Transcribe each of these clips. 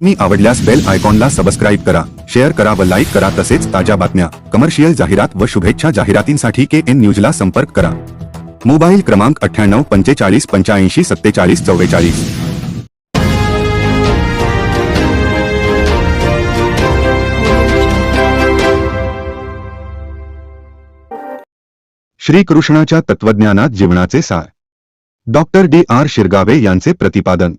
मी आवडल्यास बेल आयकॉनला सबस्क्राईब करा शेअर करा व लाईक करा तसेच ताज्या बातम्या कमर्शियल जाहिरात व शुभेच्छा जाहिरातींसाठी के एन न्यूजला संपर्क करा. मोबाईल क्रमांक अठ्ठ्याण्णव पंचेचाळीस पंच्याऐंशी सत्तेचाळीस चव्वेचाळीस श्रीकृष्णाच्या तत्वज्ञानात जीवनाचे सार. डॉक्टर डी आर शिरगावे यांचे प्रतिपादन.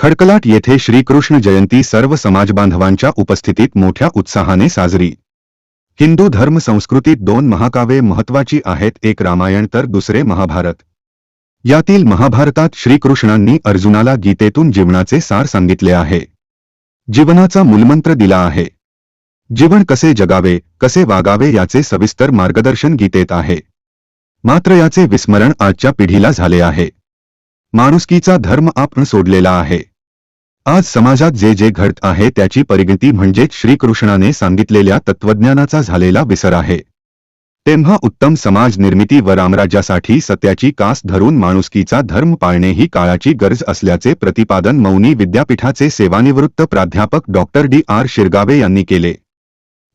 खडकलाट येथे श्रीकृष्ण जयंती सर्व समाजबांधवांच्या उपस्थितीत मोठ्या उत्साहाने साजरी. हिंदू धर्म संस्कृतीत दोन महाकाव्ये महत्वाची आहेत एक रामायण तर दुसरे महाभारत. यातील महाभारतात श्रीकृष्णांनी अर्जुनाला गीतेतून जीवनाचे सार सांगितले आहे. जीवनाचा मूलमंत्र दिला आहे. जीवन कसे जगावे कसे वागावे याचे सविस्तर मार्गदर्शन गीतेत आहे. मात्र याचे विस्मरण आजच्या पिढीला झाले आहे. माणुसकीचा धर्म आपण सोडलेला आहे. आज समाजात जे जे घडत आहे त्याची परिगती म्हणजेच श्रीकृष्णाने सांगितलेल्या तत्वज्ञानाचा झालेला विसर आहे. तेव्हा उत्तम समाज निर्मिती व रामराज्यासाठी सत्याची कास धरून माणुसकीचा धर्म पाळणे ही काळाची गरज असल्याचे प्रतिपादन मौनी विद्यापीठाचे सेवानिवृत्त प्राध्यापक डॉक्टर डी आर शिरगावे यांनी केले.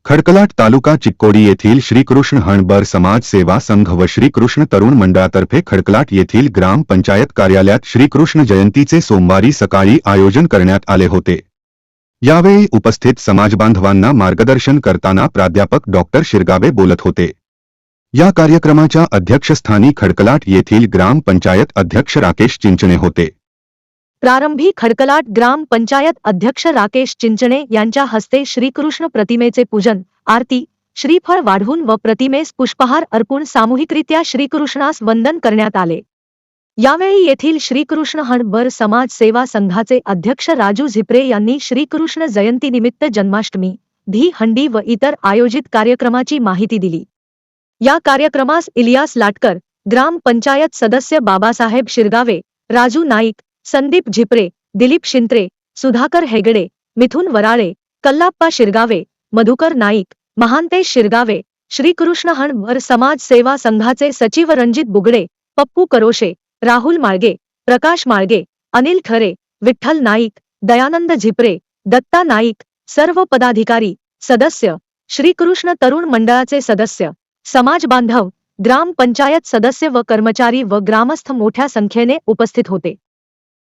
खडकलाट तालुका चिक्कोडी येथील श्रीकृष्ण हणबर समाज सेवा संघ व श्रीकृष्ण तरुण मंडळातर्फे खडकलाट येथील ग्राम पंचायत कार्यालयात श्रीकृष्ण जयंतीचे सोमवारी सकाळी आयोजन करण्यात आले होते. यावेळी उपस्थित समाजबांधवांना मार्गदर्शन करताना प्राध्यापक डॉक्टर शिरगावे बोलत होते. या कार्यक्रमाच्या अध्यक्षस्थानी खडकलाट येथील ग्राम पंचायत अध्यक्ष राकेश चिंचणे होते. प्रारंभी खडकलाट ग्राम पंचायत अध्यक्ष राकेश चिंचणे यांच्या हस्ते श्रीकृष्ण प्रतिमेचे पूजन आरती श्रीफळ वाढवून व प्रतिमेस पुष्पहार अर्पून सामूहिकरित्या श्रीकृष्णास वंदन करण्यात आले. यावेळी येथील श्रीकृष्ण हणबर समाज सेवा संघाचे अध्यक्ष राजू झिपरे यांनी श्रीकृष्ण जयंतीनिमित्त जन्माष्टमी धी हंडी व इतर आयोजित कार्यक्रमाची माहिती दिली. या कार्यक्रमास इलियास लाटकर ग्राम पंचायत सदस्य बाबासाहेब शिरगावे राजू नाईक संदीप झिपरे दिलीप शिंत्रे सुधाकर हेगडे मिथुन वराळे कल्लाप्पा शिरगावे मधुकर नाईक महांतेश शिरगावे श्रीकृष्ण हणभर समाज सेवा संघाचे सचिव रणजित बुगडे पप्पू करोशे राहुल माळगे प्रकाश माळगे अनिल खरे विठ्ठल नाईक दयानंद झिपरे दत्ता नाईक सर्व पदाधिकारी सदस्य श्रीकृष्ण तरुण मंडळाचे सदस्य समाज बांधव ग्राम पंचायत सदस्य व कर्मचारी व ग्रामस्थ मोठ्या संख्येने उपस्थित होते.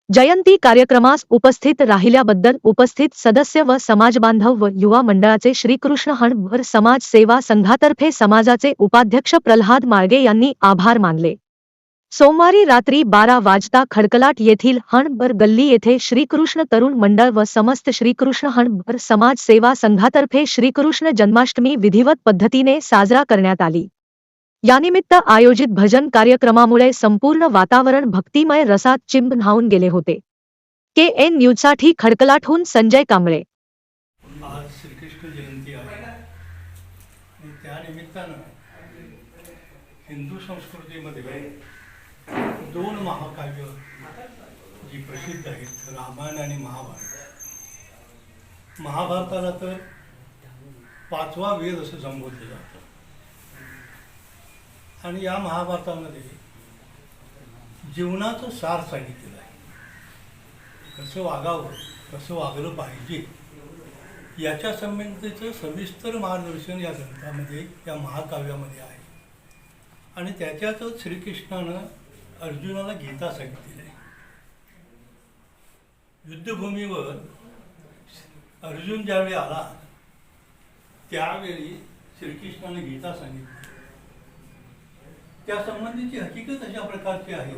जयंती कार्यक्रमास उपस्थित राहिल्याबद्दल उपस्थित सदस्य व समाजबांधव व युवा मंडळाचे श्रीकृष्ण हणभर समाज सेवा संघातर्फे समाजाचे उपाध्यक्ष प्रल्हाद माळगे यांनी आभार मानले. सोमवारी रात्री बारा वाजता खडकलाट येथील हणभर गल्ली येथे श्रीकृष्ण तरुण मंडळ व समस्त श्रीकृष्ण हणभर समाज सेवा संघातर्फे श्रीकृष्ण जन्माष्टमी विधिवत पद्धतीने साजरा करण्यात आली. यानिमित्त आयोजित भजन कार्यक्रमामुळे संपूर्ण वातावरण भक्तिमय रसात चिंब न्हावून गेले होते. के एन न्यूजसाठी खडकलाटहून संजय कांबळे. आज श्रीकृष्ण जयंती आहे. आणि त्यानिमित्तानं हिंदू संस्कृतीमध्ये दोन महाकाव्य जी प्रसिद्ध आहेत रामायण आणि महाभारत. महाभारताला तर पाचवा वेद असं संबोधलं जातं. आणि या महाभारतामध्ये जीवनाचं सार सांगितलेलं आहे. कसं वागावं कसं वागलं पाहिजे याच्या संबंधीचं सविस्तर मार्गदर्शन या ग्रंथामध्ये या महाकाव्यामध्ये आहे. आणि त्याच्यातच श्रीकृष्णानं अर्जुनाला गीता सांगितलेली आहे. युद्धभूमीवर अर्जुन ज्यावेळी आला त्यावेळी श्रीकृष्णाने गीता सांगितली. त्या संबंधीची हकीकत अशा प्रकारची आहे.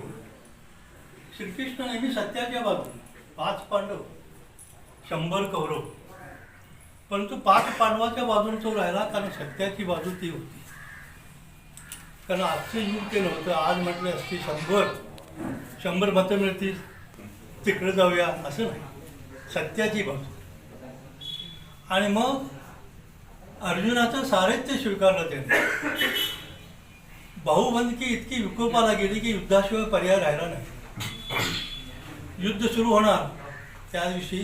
श्रीकृष्ण नेहमी सत्याच्या बाजूने पाच पांडव शंभर कौरव. परंतु पाच पांडवाच्या बाजूने तो राहिला कारण सत्याची बाजू ती होती. कारण आजचं युग केलं होतं आज म्हटलं असते शंभर. शंभर मतं मिळतील तिकडे जाऊया असं नाही. सत्याची बाजू. आणि मग अर्जुनाचं साहित्य स्वीकारलं त्याने. भाऊबंदकी इतकी विकोपाला गेली की युद्धाशिवाय पर्याय राहिला नाही. युद्ध सुरू होणार. त्या दिवशी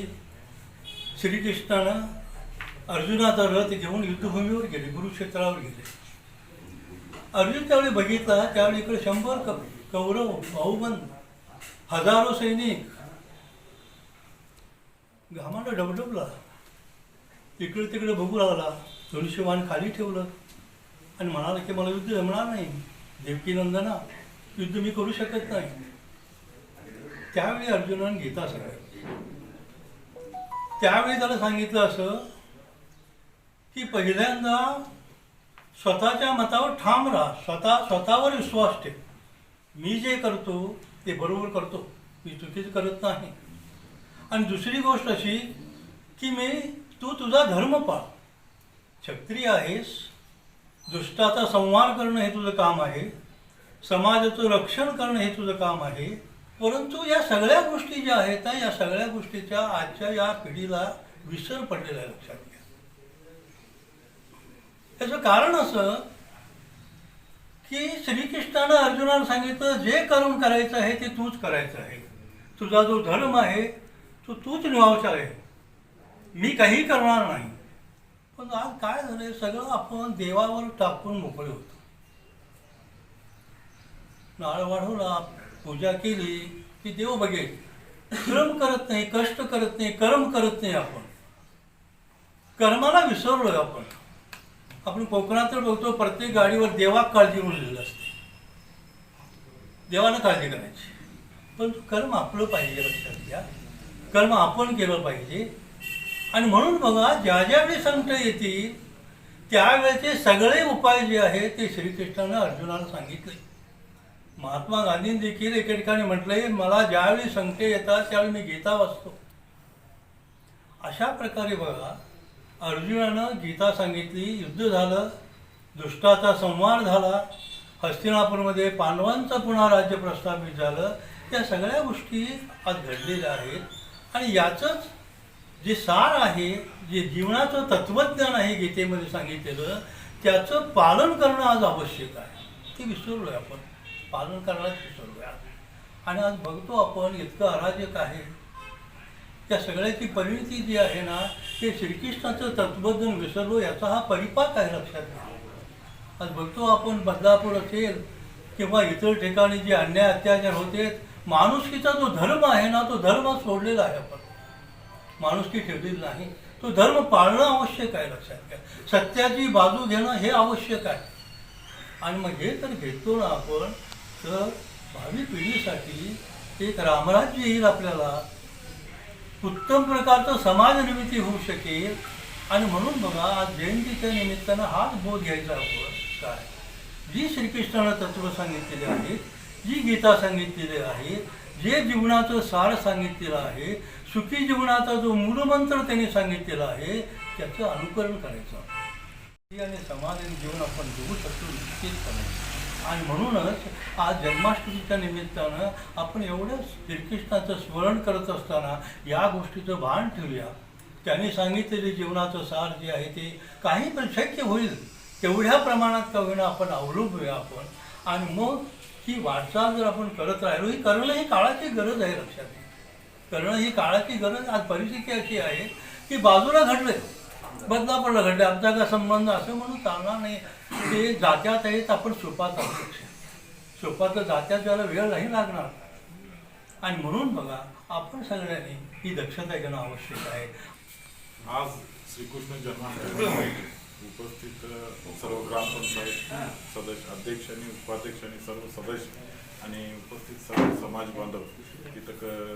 श्रीकृष्णानं अर्जुनाचा रथ घेऊन युद्धभूमीवर गेले कुरुक्षेत्रावर गेले. अर्जुन त्यावेळी बघितला त्यावेळी इकडे शंभर क कौरव भाऊबंद हजारो सैनिक घामानं डबडबला. इकडे तिकडे बघू लागला. धनुष्यवान खाली ठेवलं आणि म्हणाला की मला युद्ध जमणार नाही. देवकी नंदना युद्ध मी करू शकत नाही. त्यावेळी अर्जुनानं गीता सांगितली त्यावेळी त्याला सांगितलं असं की पहिल्यांदा स्वतःच्या मतावर ठाम राहा. स्वतः स्वतःवर विश्वास ठेव. मी जे करतो ते बरोबर करतो. मी चुकीचं करत नाही. आणि दुसरी गोष्ट अशी की मी तू तुझा धर्म पाळ. क्षत्रिय आहेस दुष्टाचा संहार करणं हे तुझं काम आहे समाजाचं रक्षण करणं हे तुझं काम आहे परंतु या सगळ्या गोष्टी ज्या आहेत ना, या सगळ्या गोष्टीच्या आजच्या या पिढीला विसर पडलेला आहे लक्षात घ्या. त्याचं कारण असं की श्रीकृष्णानं अर्जुनाला सांगितलं जे कर्म करायचं आहे ते तूच करायचं आहे. तुझा जो धर्म आहे तो तूच निभावचा आहे. मी काही करणार नाही. पण आज काय झालंय? सगळं आपण देवावर टाकून मोकळे होतो. नाळ वाढवला पूजा केली की देव बघेल. श्रम करत नाही कष्ट करत नाही कर्म करत नाही आपण. कर्माला विसरलोय आपण. आपण कोकणात बघतो प्रत्येक गाडीवर देवा काळजी म्हणून असते. देवानं काळजी करायची. पण कर्म आपलं पाहिजे लक्षात घ्या. कर्म आपण केलं पाहिजे. आणि म्हणून बघा ज्या ज्यावेळी संकट येतील त्यावेळेचे सगळे उपाय जे आहेत ते श्रीकृष्णानं अर्जुनाला सांगितले. महात्मा गांधींनी देखील एके ठिकाणी म्हटलंय मला ज्यावेळी संकट येतात त्यावेळी मी गीता वाचतो. अशा प्रकारे बघा अर्जुनानं गीता सांगितली युद्ध झालं दुष्टाचा संवाद झाला हस्तिनापूरमध्ये पांडवांचं पुन्हा राज्य प्रस्थापित झालं या सगळ्या गोष्टी आज घडलेल्या आहेत. आणि याचंच जे सार आहे जे जीवनाचं तत्त्वज्ञान आहे गीतेमध्ये सांगितलेलं त्याचं पालन करणं आज आवश्यक आहे. ते विसरलोय आपण. पालन करायलाच विसरलोय आणि आज बघतो आपण इतकं अराजक आहे. त्या सगळ्याची परिणती जी आहे ना ते श्रीकृष्णाचं तत्वज्ञान विसरलो याचा हा परिपाक आहे लक्षात घ्या. आज बघतो आपण बदलापूर असेल किंवा इतर ठिकाणी जे अन्याय अत्याचार होते माणुसकीचा जो धर्म आहे ना तो धर्म सोडलेला आहे आपण. माणुसकी ठेवलेली नाही. तो धर्म पाळणं आवश्यक आहे लक्षात घ्या. सत्याची बाजू घेणं हे आवश्यक आहे. आणि मग हे तर घेतो ना आपण तर भावी पिढीसाठी एक रामराज्य येईल आपल्याला. उत्तम प्रकारचं समाज निर्मिती होऊ शकेल. आणि म्हणून बघा आज जयंतीच्या निमित्तानं हाच बोध घ्यायचा आपण. काय? जी श्रीकृष्णानं तत्व सांगितलेले आहेत जी गीता सांगितलेली आहे जे जीवनाचं सार सांगितलेलं आहे सुखी जीवनाचा जो मूलमंत्र त्यांनी सांगितलेला आहे त्याचं अनुकरण करायचं. आणि समाधान जीवन आपण जगू शकतो निश्चितपणे. आणि म्हणूनच आज जन्माष्टमीच्या निमित्तानं आपण एवढं श्रीकृष्णाचं स्मरण करत असताना या गोष्टीचं भान ठेवूया. त्यांनी सांगितलेले जीवनाचं सार जे आहे ते काही पण शक्य होईल तेवढ्या प्रमाणात का होईना आपण अवलंबूया आपण. आणि मग ही वाटचाल जर आपण करत राहिलो ही करणं ही काळाची गरज आहे लक्षात घ्या. करणं ही काळाची गरज आज परिस्थिती अशी आहे की बाजूला घडलंय. बदलापूरला घडले आमचा का संबंध असं म्हणून चालणार नाही. ते जात्यात आहेत आपण सुपात आहोत सुपात जात्यात ज्याला वेळ नाही लागणार. आणि म्हणून बघा आपण सगळ्यांनी ही दक्षता घेणं आवश्यक आहे. आज श्रीकृष्ण जन्माष्टमी उपस्थित सर्व ग्रामपंचायत सदस्य अध्यक्ष आणि उपाध्यक्ष आणि सर्व सदस्य आणि उपस्थित सर्व समाज बांधव तिथं